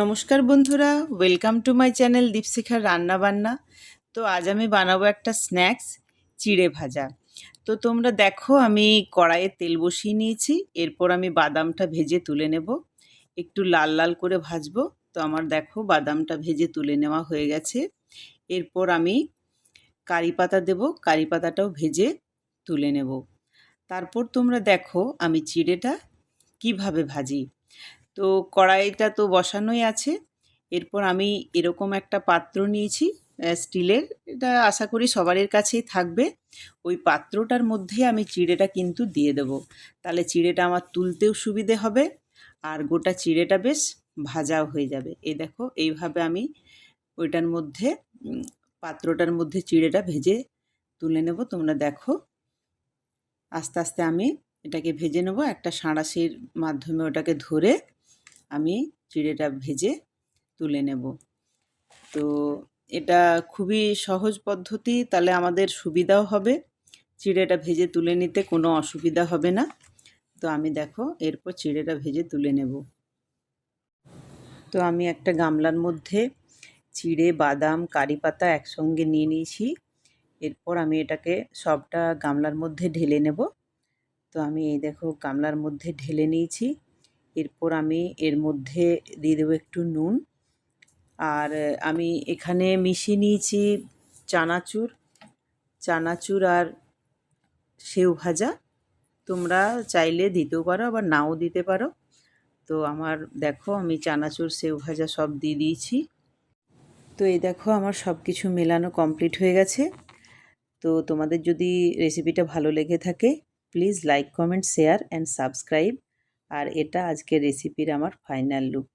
নমস্কার বন্ধুরা welcome to my channel দীপশিখার রান্না বান্না তো আজ আমি বানাবো একটা স্ন্যাক্স চিড়ে ভাজা। তো তোমরা দেখো, আমি কড়াইয়ে তেল বসিয়ে নিয়েছি, এরপর আমি বাদামটা ভেজে তুলে নেব। একটু লাল লাল করে ভাজবো। তো আমার দেখো, বাদামটা ভেজে তুলে নেওয়া হয়ে গেছে। এরপর আমি কারি পাতা দেবো, কারি পাতাটাও ভেজে তুলে নেব। তারপর তোমরা দেখো, আমি চিড়েটা কীভাবে ভাজি। তো কড়াইটা তো বসানোই আছে। এরপর আমি এরকম একটা পাত্র নিয়েছি স্টিলের। এটা আশা করি সবারই কাছেই থাকবে। ওই পাত্রটার মধ্যে আমি চিড়েটা কিন্তু দিয়ে দেবো। তাহলে চিড়েটা আমার তুলতেও সুবিধে হবে আর গোটা চিড়েটা বেশ ভাজাও হয়ে যাবে। এই দেখো, এইভাবে আমি ওইটার মধ্যে পাত্রটার মধ্যে চিড়েটা ভেজে তুলে নেব। তোমরা দেখো, আস্তে আস্তে আমি এটাকে ভেজে নেব। একটা সাঁড়াশির মাধ্যমে ওটাকে ধরে আমি চিড়েটা ভেজে তুলে নেব। তো এটা খুবই সহজ পদ্ধতি, তাহলে আমাদের সুবিধাও হবে। চিড়েটা ভেজে তুলে নিতে কোনো অসুবিধা হবে না। তো আমি দেখো, এরপর চিড়েটা ভেজে তুলে নেব। তো আমি একটা গামলার মধ্যে চিড়ে বাদাম, কারি পাতা একসঙ্গে নিয়ে নিয়েছি। এরপর আমি এটাকে সবটা গামলার মধ্যে ঢেলে নেব। তো আমি এই দেখো, গামলার মধ্যে ঢেলে নিয়েছি। এরপর আমি এর মধ্যে দিয়ে দেবো একটু নুন। আর আমি এখানে মিশিয়ে নিয়েছি চানাচুর। চানাচুর আর সেও ভাজা। তোমরা চাইলে দিতেও পারো, আবার নাও দিতে পারো। তো আমার, দেখো, আমি চানাচুর, সেও ভাজা সব দিয়ে দিয়েছি। তো এই দেখো, আমার সব কিছু মেলানো কমপ্লিট হয়ে গেছে। তো তোমাদের যদি রেসিপিটা ভালো লেগে থাকে, please like, comment, share, and subscribe. আর এটা আজকে রেসিপির আমার ফাইনাল লুক